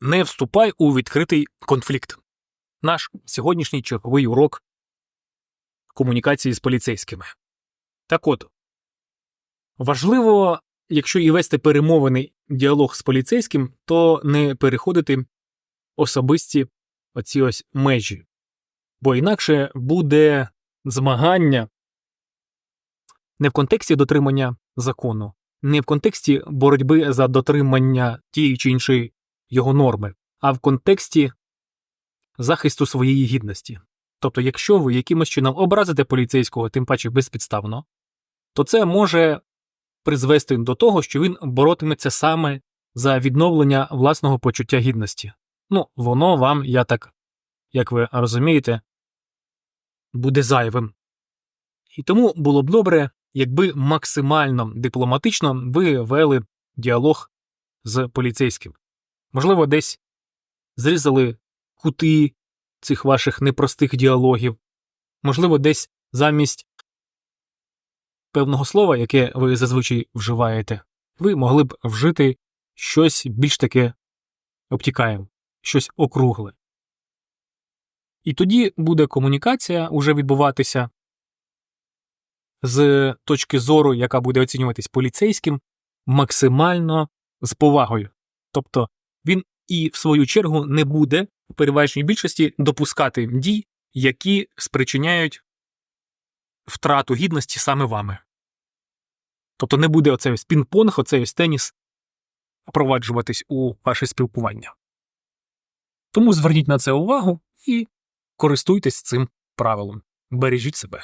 не вступай у відкритий конфлікт. Наш сьогоднішній черговий урок комунікації з поліцейськими. Так от, важливо, якщо і вести перемовини діалог з поліцейським, то не переходити особисті оці ось межі. Бо інакше буде змагання не в контексті дотримання закону, не в контексті боротьби за дотримання тієї чи іншої його норми, а в контексті захисту своєї гідності. Тобто, якщо ви якимось чином образите поліцейського, тим паче безпідставно, то це може призвести до того, що він боротиметься саме за відновлення власного почуття гідності. Ну, воно вам, я так, як ви розумієте, буде зайвим. І тому було б добре, якби максимально дипломатично ви вели діалог з поліцейським. Можливо, десь зрізали кути цих ваших непростих діалогів, можливо, десь замість певного слова, яке ви зазвичай вживаєте, ви могли б вжити щось більш таке обтікаєм, щось округле. І тоді буде комунікація уже відбуватися з точки зору, яка буде оцінюватись поліцейським, максимально з повагою. Тобто він і в свою чергу не буде в переважній більшості допускати дій, які спричиняють втрату гідності саме вами. Тобто не буде оцей ось пінг-понг, оцей ось теніс впроваджуватись у ваше спілкування. Тому зверніть на це увагу і користуйтесь цим правилом. Бережіть себе.